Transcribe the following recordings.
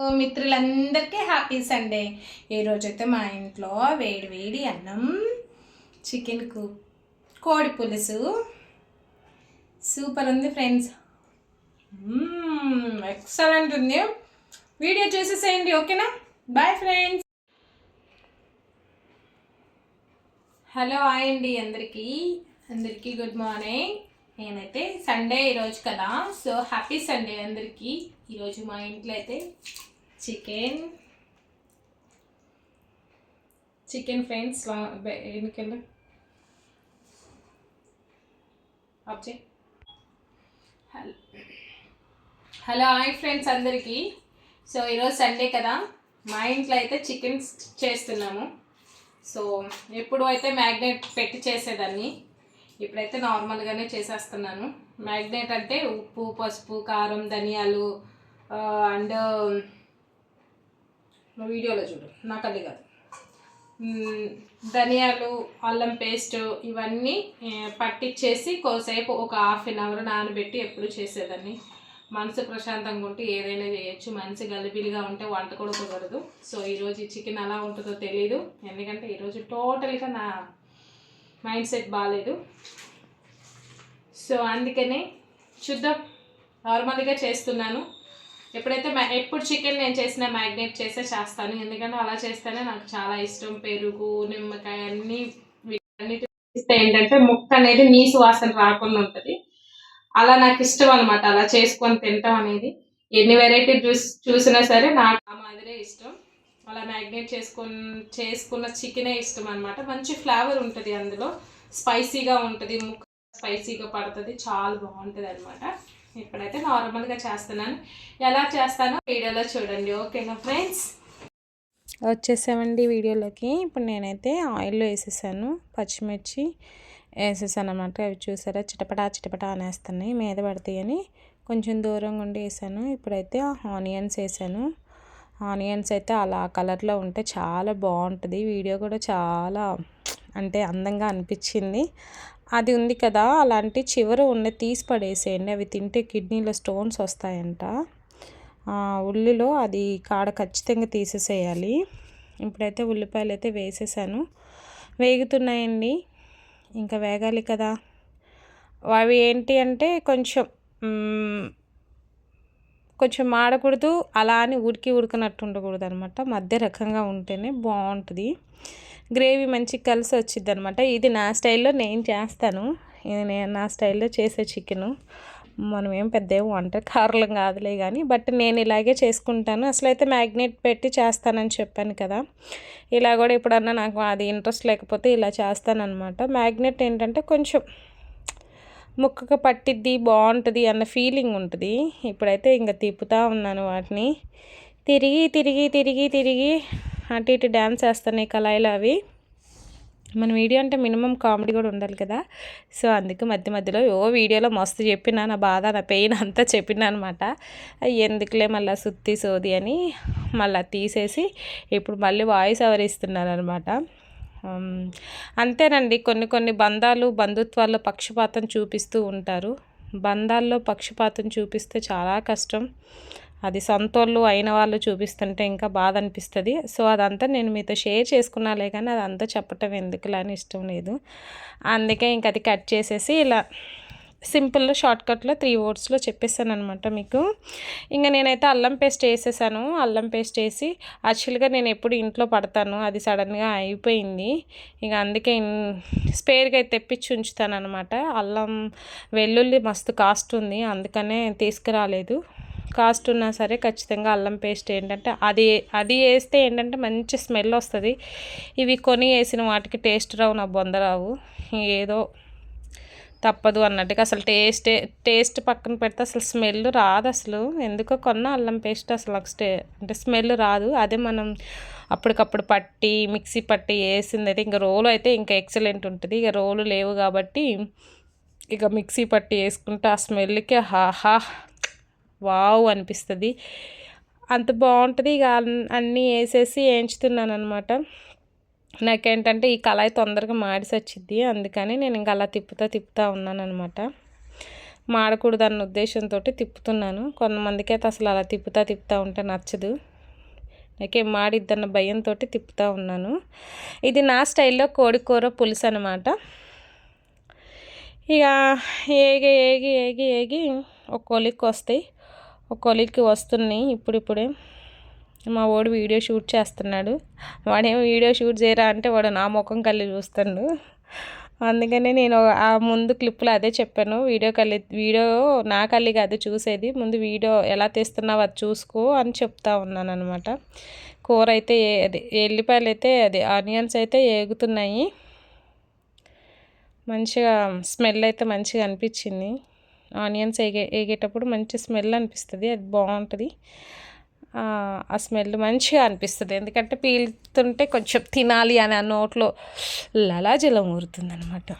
మిత్రులందరికీ happy Sunday. ఈరోజైతే మా ఇంట్లో వేడి వేడి అన్నం చికెన్కు కోడి పులుసు. సూపర్ ఉంది ఫ్రెండ్స్. ఎక్సలెంట్ ఉంది. వీడియో చూసేసేయండి ఓకేనా? Bye friends. హలో హాయ్ అండి అందరికీ. అందరికీ గుడ్ మార్నింగ్. నేనైతే సండే ఈరోజు కదా. సో హ్యాపీ సండే అందరికీ. ఈరోజు మా ఇంట్లో అయితే చికెన్ చికెన్ ఫ్రెండ్స్ ఎందుకంటే ఆబ్జే హలో హలో హాయ్ ఫ్రెండ్స్ అందరికీ. సో ఈరోజు సండే కదా. మా ఇంట్లో అయితే చికెన్ చేస్తున్నాము. సో ఎప్పుడు అయితే మ్యాగ్నెట్ పెట్టి చేసేదాన్ని. ఇప్పుడైతే నార్మల్గానే చేసేస్తున్నాను. మ్యాగ్నేట్ అంటే ఉప్పు పసుపు కారం ధనియాలు అండ్ వీడియోలో చూడు నాకు అది కాదు. ధనియాలు అల్లం పేస్ట్ ఇవన్నీ పట్టిచ్చేసి పట్టించేసి కోసేపు ఒక హాఫ్ అన్ అవర్ నానబెట్టి ఎప్పుడు చేసేదాన్ని. మనసు ప్రశాంతంగా ఉంటే ఏదైనా చేయొచ్చు. మనసు గలిబిలిగా ఉంటే వంట కూడా కుదరదు. సో ఈరోజు చికెన్ ఎలా ఉంటుందో తెలియదు ఎందుకంటే ఈరోజు టోటల్గా నా మైండ్ సెట్ బాగాలేదు సో అందుకనే చూద్దాం. నార్మల్గా చేస్తున్నాను. ఎప్పుడైతే మ్యా- ఎప్పుడు చికెన్ నేను చేసిన మ్యాగ్నేట్ చేసే చేస్తాను. ఎందుకంటే అలా చేస్తేనే నాకు చాలా ఇష్టం. పెరుగు నిమ్మకాయ అన్నీ వీటన్నిటి ఏంటంటే ముక్క అనేది నీసు వాసన రాకుండా ఉంటుంది. అలా నాకు ఇష్టం అనమాట అలా చేసుకొని తింటాం అనేది. ఎన్ని వెరైటీ చూస్ చూసినా సరే నాకు ఆ మాదిరే ఇష్టం. అలా మ్యాగ్నేట్ చేసుకుని చేసుకున్న చికెనే ఇష్టం అనమాట మంచి ఫ్లేవర్ ఉంటుంది అందులో. స్పైసీగా ఉంటుంది ముక్క స్పైసీగా పడుతుంది చాలా బాగుంటుంది అనమాట ఇప్పుడైతే నార్మల్గా చేస్తున్నాను. ఎలా చేస్తానో వీడియోలో చూడండి. ఓకేనా ఫ్రెండ్స్? వచ్చేసామండి వీడియోలోకి. ఇప్పుడు నేనైతే ఆయిల్లో వేసేసాను పచ్చిమిర్చి వేసేసాను అనమాట అవి చూసారా? చిటపటా చిటపటా అనేస్తున్నాయి. మీద పడతాయని కొంచెం దూరంగా ఉండి వేసాను. ఇప్పుడైతే ఆనియన్స్ వేసాను. ఆనియన్స్ అయితే అలా కలర్లో ఉంటే చాలా బాగుంటుంది. వీడియో కూడా చాలా అంటే అందంగా అనిపించింది. అది ఉంది కదా అలాంటి చివర ఉన్న తీసి పడేసేయండి. అవి తింటే కిడ్నీలో స్టోన్స్ వస్తాయంట. ఉల్లిలో అది కాడ ఖచ్చితంగా తీసేసేయాలి. ఇప్పుడైతే ఉల్లిపాయలు అయితే వేసేసాను. వేగుతున్నాయండి. ఇంకా వేగాలి కదా. అవి ఏంటి అంటే కొంచెం కొంచెం మాడకూడదు అలా అని ఉడికి ఉడకనట్టు ఉండకూడదు అనమాట మధ్య రకంగా ఉంటేనే బాగుంటుంది. గ్రేవీ మంచి కలిసి వచ్చింది అనమాట ఇది నా స్టైల్లో నేను చేస్తాను. ఇది నేను నా స్టైల్లో చేసే చికెను. మనం ఏం పెద్ద ఏం వంటకారులం కాదులే కానీ బట్ నేను ఇలాగే చేసుకుంటాను. అసలు అయితే మ్యాగ్నెట్ పెట్టి చేస్తానని చెప్పాను కదా. ఇలా కూడా ఎప్పుడన్నా నాకు అది ఇంట్రెస్ట్ లేకపోతే ఇలా చేస్తానన్నమాట మ్యాగ్నెట్ ఏంటంటే కొంచెం ముక్కకు పట్టిద్ది బాగుంటుంది అన్న ఫీలింగ్ ఉంటుంది. ఇప్పుడైతే ఇంకా తిప్పుతూ ఉన్నాను వాటిని. తిరిగి తిరిగి తిరిగి తిరిగి అటు ఇటు డ్యాన్స్ వేస్తున్నాయి కళాయిలు అవి. మన వీడియో అంటే మినిమం కామెడీ కూడా ఉండాలి కదా. సో అందుకు మధ్య మధ్యలో ఓ వీడియోలో మస్తు చెప్పిన నా బాధ నా పెయిన్ అంతా చెప్పిన అనమాట ఎందుకులే మళ్ళీ సుత్తి సోది అని మళ్ళీ తీసేసి ఇప్పుడు మళ్ళీ వాయిస్ ఓవర్ ఇస్తున్నాను అనమాట అంతేనండి. కొన్ని కొన్ని బంధాలు బంధుత్వాల్లో పక్షపాతం చూపిస్తూ ఉంటారు. బంధాల్లో పక్షపాతం చూపిస్తే చాలా కష్టం. అది సొంతోళ్ళు అయిన వాళ్ళు చూపిస్తుంటే ఇంకా బాధ అనిపిస్తుంది. సో అదంతా నేను మీతో షేర్ చేసుకున్నాలే కానీ అదంతా చెప్పటం ఎందుకులా అని ఇష్టం లేదు. అందుకే ఇంక అది కట్ చేసేసి ఇలా సింపుల్లో షార్ట్కట్లో త్రీ ఓట్స్లో చెప్పేసాను అనమాట మీకు. ఇంకా నేనైతే అల్లం పేస్ట్ వేసేసాను. అల్లం పేస్ట్ వేసి యాక్చువల్గా నేను ఎప్పుడు ఇంట్లో పడతాను. అది సడన్గా అయిపోయింది. ఇక అందుకే స్పేర్గా అయితే తెప్పించి ఉంచుతాను అనమాట అల్లం వెల్లుల్లి మస్తు కాస్ట్ ఉంది. అందుకనే తీసుకురాలేదు. కాస్ట్ ఉన్నా సరే ఖచ్చితంగా అల్లం పేస్ట్ ఏంటంటే అది అది వేస్తే ఏంటంటే మంచి స్మెల్ వస్తుంది. ఇవి కొని వేసిన వాటికి టేస్ట్ రావు నా బొందరావు ఏదో తప్పదు అన్నట్టుగా అసలు టేస్ట్ టేస్ట్ పక్కన పెడితే అసలు స్మెల్ రాదు అసలు. ఎందుకో కొన్న అల్లం పేస్ట్ అసలు నాకు స్టే అంటే స్మెల్ రాదు. అదే మనం అప్పటికప్పుడు పట్టి మిక్సీ పట్టి వేసింది అయితే ఇంకా రోలు అయితే ఇంకా ఎక్సలెంట్ ఉంటుంది. ఇక రోలు లేవు కాబట్టి ఇక మిక్సీ పట్టి వేసుకుంటే ఆ స్మెల్కి హాహా వావ్ అనిపిస్తుంది. అంత బాగుంటుంది. ఇక అన్నీ వేసేసి వేయించుతున్నాను అనమాట నాకేంటంటే ఈ కళాయి తొందరగా మాడిసి వచ్చింది అందుకని నేను ఇంకా అలా తిప్పుతా తిప్పుతా ఉన్నాను అనమాట మాడకూడదు అన్న ఉద్దేశంతో తిప్పుతున్నాను. కొంతమందికి అయితే అసలు అలా తిప్పుతా తిప్పుతా ఉంటే నచ్చదు. నాకేం మాడిద్దన్న భయంతో తిప్పుతూ ఉన్నాను. ఇది నా స్టైల్లో కోడి కూర పులుసు అనమాట ఇక ఏగి ఏగి ఏగి ఏగి ఒక కొలిక్కి వస్తాయి. ఒక కొలిక్కి వస్తున్నాయి ఇప్పుడిప్పుడే. మా వాడు వీడియో షూట్ చేస్తున్నాడు. వాడేమో వీడియో షూట్ చేయరా అంటే వాడు నా ముఖం కళ్ళి చూస్తాడు. అందుకనే నేను ఆ ముందు క్లిప్లో అదే చెప్పాను. వీడియో కళ్ళి వీడియో నా కళ్ళిగా కాదు చూసేది. ముందు వీడియో ఎలా తీస్తున్నావు అది చూసుకో అని చెప్తా ఉన్నాను అనమాట కూర అయితే అది ఎల్లిపాయలు అయితే అది ఆనియన్స్ అయితే ఏగుతున్నాయి. మంచిగా స్మెల్ అయితే మంచిగా అనిపించింది. ఆనియన్స్ ఏగే ఏగేటప్పుడు మంచి స్మెల్ అనిపిస్తుంది. అది బాగుంటుంది. ఆ స్మెల్ మంచిగా అనిపిస్తుంది. ఎందుకంటే పీలుతుంటే కొంచెం తినాలి అని ఆ నోట్లో లలాజలం ఊరుతుంది అనమాట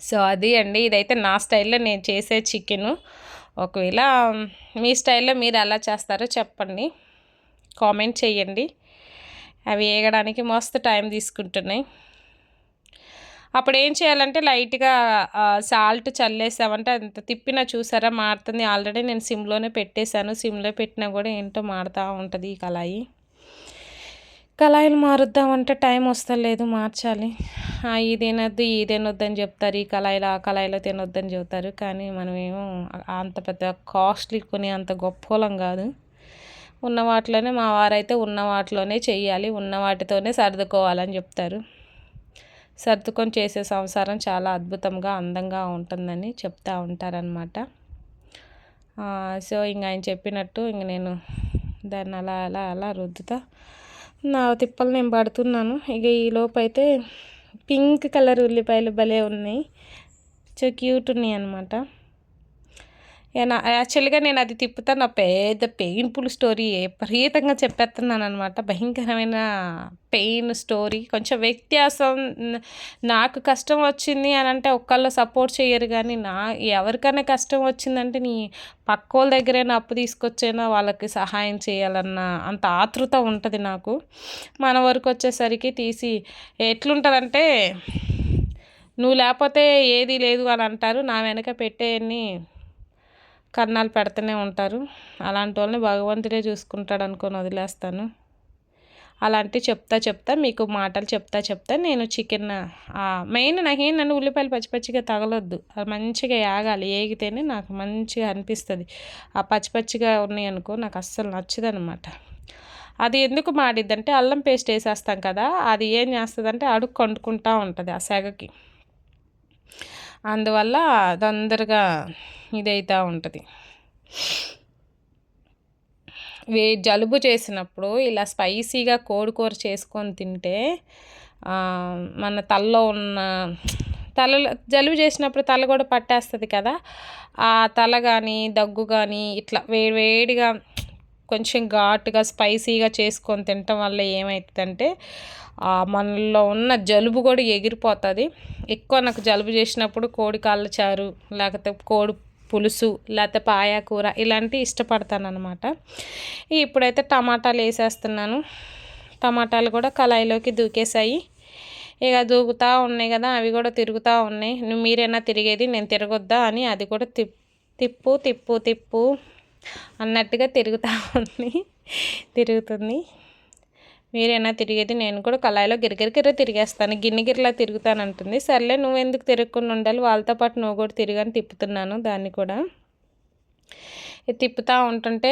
సో అది అండి. ఇదైతే నా స్టైల్లో నేను చేసే చికెను. ఒకవేళ మీ స్టైల్లో మీరు ఎలా చేస్తారో చెప్పండి. కామెంట్ చేయండి. అవి వేయడానికి మస్తు టైం తీసుకుంటున్నాయి. అప్పుడు ఏం చేయాలంటే లైట్గా సాల్ట్ చల్లేసామంటే అంత తిప్పినా చూసారా మారుతుంది. ఆల్రెడీ నేను సిమ్లోనే పెట్టేశాను. సిమ్లో పెట్టినా కూడా ఏంటో మారుతూ ఉంటుంది ఈ కళాయి. కళాయిలు మారుద్దామంటే టైం వస్తలేదు మార్చాలి. ఇది తినొద్దు ఇది తినొద్దు అని చెప్తారు. ఈ కళాయిలో ఆ కళాయిలో తినొద్దని చెప్తారు కానీ మనమేమో అంత పెద్ద కాస్ట్లీ కొని అంత గొప్పలం కాదు. ఉన్న వాటిలోనే మా వారైతే ఉన్న వాటిలోనే చేయాలి ఉన్న వాటితోనే సర్దుకోవాలని చెప్తారు. సర్దుకొని చేసే సంసారం చాలా అద్భుతంగా అందంగా ఉంటుందని చెప్తూ ఉంటారనమాట సో ఇంక ఆయన చెప్పినట్టు ఇంక నేను దాన్ని అలా అలా అలా రుద్దుతా. నా తిప్పలు నేను పడుతున్నాను. ఇక ఈ అయితే పింక్ కలర్ ఉల్లిపాయలు భలే ఉన్నాయి. సో క్యూట్ ఉన్నాయి అనమాట యాక్చువల్గా నేను అది తిప్పుతా నా పెద్ద పెయిన్ఫుల్ స్టోరీ విపరీతంగా చెప్పేస్తున్నాను అనమాట భయంకరమైన పెయిన్ స్టోరీ కొంచెం వ్యత్యాసం. నాకు కష్టం వచ్చింది అని అంటే ఒక్కళ్ళు సపోర్ట్ చేయరు కానీ నా ఎవరికైనా కష్టం వచ్చిందంటే నీ పక్క వాళ్ళ దగ్గరైనా అప్పు తీసుకొచ్చైనా వాళ్ళకి సహాయం చేయాలన్న అంత ఆతృత ఉంటుంది నాకు. మన వరకు వచ్చేసరికి తీసి ఎట్లుంటుందంటే నువ్వు లేకపోతే ఏది లేదు అని అంటారు. నా వెనక పెట్టేయన్ని కన్నాలు పెడుతూనే ఉంటారు. అలాంటి వాళ్ళని భగవంతుడే చూసుకుంటాడు అనుకొని వదిలేస్తాను. అలాంటి చెప్తా చెప్తా మీకు మాటలు చెప్తా చెప్తా నేను చికెన్ మెయిన్ నాకేంటంటే ఉల్లిపాయలు పచ్చి పచ్చిగా తగలొద్దు. అది మంచిగా యాగాలి ఏగితేనే నాకు మంచిగా అనిపిస్తుంది. ఆ పచ్చి పచ్చిగా ఉన్నాయి అనుకో నాకు అస్సలు నచ్చదనమాట. అది ఎందుకు మాడిద్దంటే అల్లం పేస్ట్ వేసేస్తాం కదా అది ఏం చేస్తుందంటే అడుగు కొండుకుంటూ ఉంటుంది ఆ సెగకి. అందువల్ల తొందరగా ఇదైతూ ఉంటుంది. వే జలుబు చేసినప్పుడు ఇలా స్పైసీగా కోడికూర చేసుకొని తింటే మన తలలో ఉన్న తల జలుబు చేసినప్పుడు తల కూడా పట్టేస్తుంది కదా. ఆ తల కానీ దగ్గు కానీ ఇట్లా వేడి వేడిగా కొంచెం ఘాటుగా స్పైసీగా చేసుకొని తినటం వల్ల ఏమవుతుందంటే మనలో ఉన్న జలుబు కూడా ఎగిరిపోతుంది. ఎక్కువ నాకు జలుబు చేసినప్పుడు కోడి కాళ్ళ చారు లేకపోతే కోడి పులుసు లేకపోతే పాయా కూర ఇలాంటివి ఇష్టపడతాను అనమాట ఇప్పుడైతే టమాటాలు వేసేస్తున్నాను. టమాటాలు కూడా కళాయిలోకి దూకేసాయి ఇక దూకుతూ ఉన్నాయి కదా అవి కూడా తిరుగుతూ ఉన్నాయి. నువ్వు మీరైనా తిరిగేది నేను తిరగొద్దా అని అది కూడా తిప్పు తిప్పు తిప్పు తిప్పు అన్నట్టుగా తిరుగుతూ ఉంది. తిరుగుతుంది. మీరైనా తిరిగేది? నేను కూడా కళాయిలో గిరిగిరిగిరి తిరిగేస్తాను. గిన్నె తిరుగుతాను తిరుగుతానంటుంది. సర్లే నువ్వు ఎందుకు తిరగకుండా ఉండాలి? వాళ్ళతో పాటు నువ్వు కూడా తిరిగని తిప్పుతున్నాను దాన్ని కూడా. తిప్పుతూ ఉంటుంటే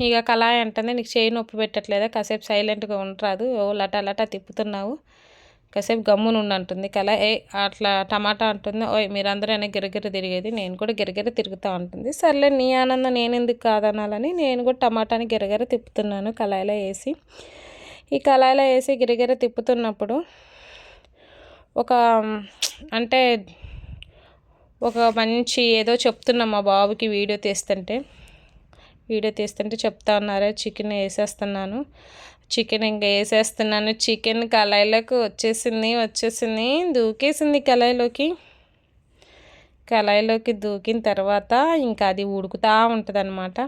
ఇక కళాయి అంటుంది నీకు చేయి నొప్పి పెట్టట్లేదా? కాసేపు సైలెంట్గా ఉండరాదు. ఓ లటా లటా తిప్పుతున్నావు. కాసేపు గమ్మున ఉండి కళ ఏ అట్లా టమాటా అంటుంది. ఓయ్ మీరందరైనా గిరగిర తిరిగేది. నేను కూడా గిరగిర తిరుగుతూ ఉంటుంది సర్లే నీ ఆనందం నేను ఎందుకు కాదనాలని నేను కూడా టమాటాని గిరగిర తిప్పుతున్నాను కళాయిలో వేసి. ఈ కళాయిలో వేసి గిరిగిర తిప్పుతున్నప్పుడు ఒక అంటే ఒక మంచి ఏదో చెప్తున్నాం మా బాబుకి వీడియో తీస్తుంటే. వీడియో తీస్తుంటే చెప్తా ఉన్నారా చికెన్ వేసేస్తున్నాను. చికెన్ ఇంకా వేసేస్తున్నాను. చికెన్ కళాయిలోకి వచ్చేసింది వచ్చేసింది. దూకేసింది కళాయిలోకి. కళాయిలోకి దూకిన తర్వాత ఇంకా అది ఉడుకుతూ ఉంటుంది అనమాట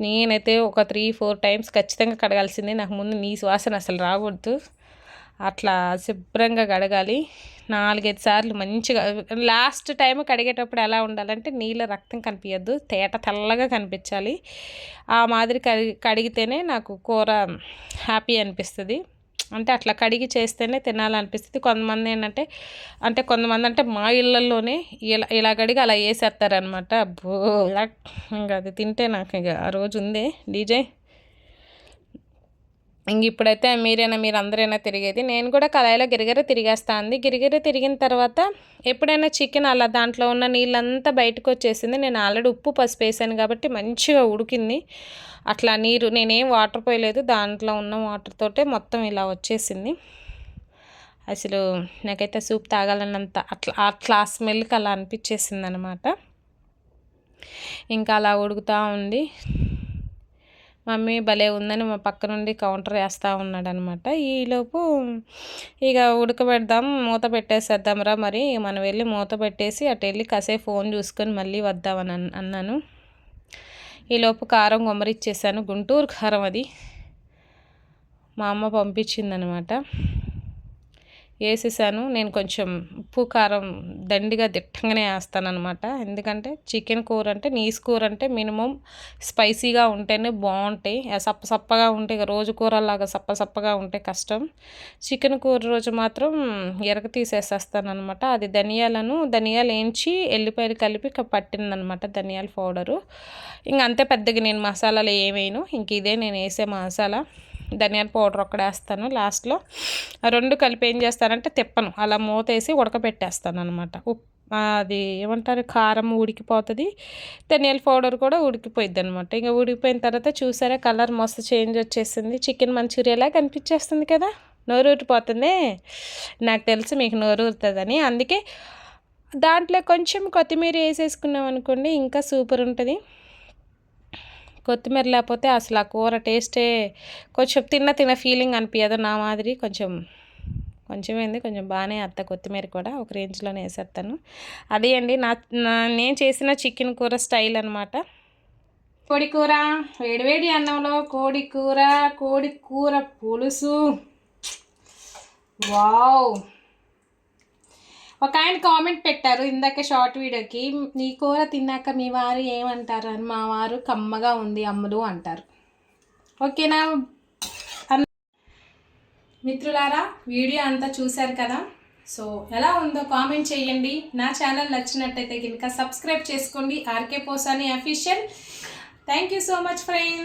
నేనైతే ఒక త్రీ ఫోర్ టైమ్స్ ఖచ్చితంగా కడగాల్సిందే. నాకు ముందు నీ వాసన అసలు రాకూడదు. అట్లా శుభ్రంగా కడగాలి. నాలుగైదు సార్లు మంచిగా లాస్ట్ టైం కడిగేటప్పుడు ఎలా ఉండాలంటే నీళ్ళ రక్తం కనిపించద్దు తేట తెల్లగా కనిపించాలి. ఆ మాదిరి కడిగి కడిగితేనే నాకు కూర హ్యాపీ అనిపిస్తుంది. అంటే అట్లా కడిగి చేస్తేనే తినాలనిపిస్తుంది. కొంతమంది ఏంటంటే అంటే కొంతమంది అంటే మా ఇళ్ళల్లోనే ఇలా ఇలా కడిగి అలా వేసేస్తారనమాట అబ్బో ఇంకా అది తింటే నాకు ఇక ఆ రోజు ఉంది. డీజే. ఇంక ఇప్పుడైతే మీరైనా మీరు అందరైనా తిరిగేది. నేను కూడా కళాయిలో గిరిగిర ఉంది గిరిగిర తిరిగిన తర్వాత ఎప్పుడైనా చికెన్ అలా దాంట్లో ఉన్న నీళ్ళంతా బయటకు వచ్చేసింది నేను ఆల్రెడీ ఉప్పు పసుపు వేసాను కాబట్టి మంచిగా ఉడికింది. అట్లా నీరు నేనేం వాటర్ పోయలేదు. దాంట్లో ఉన్న వాటర్ తోటే మొత్తం ఇలా వచ్చేసింది. అసలు నాకైతే సూప్ తాగాలన్నంత అట్లా అట్లా స్మెల్కి అలా అనిపించేసింది అనమాట ఇంకా అలా ఉడుకుతూ ఉంది. మమ్మీ భలే ఉందని మా పక్క నుండి కౌంటర్ వేస్తూ ఉన్నాడనమాట. ఈలోపు ఇక ఉడకబెడదాం మూత పెట్టేసేద్దాంరా మరి. మనం వెళ్ళి మూత పెట్టేసి అటు వెళ్ళి కాసేపు ఫోన్ చూసుకొని మళ్ళీ వద్దామని అన్నాను. ఈలోపు కారం గుమ్మరిచ్చేసాను. గుంటూరు కారం అది మా అమ్మ పంపించిందనమాట. వేసేసాను. నేను కొంచెం ఉప్పు కారం దండిగా దిట్టంగానే వేస్తాను అనమాట ఎందుకంటే చికెన్ కూర అంటే నీసు కూర అంటే మినిమం స్పైసీగా ఉంటేనే బాగుంటాయి. సప్ప సప్పగా ఉంటే రోజు కూరలాగా సప్ప సప్పగా ఉంటే కష్టం. చికెన్ కూర రోజు మాత్రం ఎరగ తీసేసేస్తాను అనమాట అది ధనియాలను ధనియాలు వేయించి ఎల్లిపాయలు కలిపి పట్టిందనమాట ధనియాల పౌడరు. ఇంక అంతే పెద్దగా నేను మసాలాలు ఏమేను ఇంక ఇదే నేను వేసే మసాలా. ధనియాల పౌడర్ ఒక్కడేస్తాను లాస్ట్లో. రెండు కలిపి ఏం చేస్తానంటే తిప్పను. అలా మూత వేసి అనమాట. ఉప్ అది ఏమంటారు? కారం ఉడికిపోతుంది. ధనియాల పౌడర్ కూడా ఉడికిపోయింది అనమాట. ఇంకా ఉడికిపోయిన తర్వాత చూసారా? కలర్ మస్తు చేంజ్ వచ్చేసింది. చికెన్ మంచూరియాలా కనిపించేస్తుంది కదా? నోరు ఊరిపోతుంది? నాకు తెలుసు మీకు నోరు ఊరుతుందని. అందుకే దాంట్లో కొంచెం కొత్తిమీర వేసేసుకున్నాం అనుకోండి ఇంకా సూపర్ ఉంటుంది. కొత్తిమీర లేకపోతే అసలు ఆ కూర టేస్టే కొంచెం తిన్న తిన్న ఫీలింగ్ అనిపించదు నా మాదిరి కొంచెం కొంచెం ఏంది కొంచెం బాగానే అత్త కొత్తిమీర కూడా ఒక రేంజ్లోనే వేసేస్తాను. అదే అండి నా నేను చేసిన చికెన్ కూర స్టైల్ అనమాట కోడి కూర వేడివేడి అన్నంలో కోడి కూర కోడి కూర పులుసు. వావ్! ఒక ఆయన కామెంట్ పెట్టారు ఇందాక షార్ట్ వీడియోకి నీ కూర తిన్నాక మీ వారు ఏమంటారు? అని మా వారు కమ్మగా ఉంది అమ్ములు అంటారు. ఓకేనా? మిత్రులారా వీడియో అంతా చూశారు కదా? సో ఎలా ఉందో కామెంట్ చేయండి. నా ఛానల్ నచ్చినట్టయితే కనుక సబ్స్క్రైబ్ చేసుకోండి. RK Posani official. Thank you so much friends.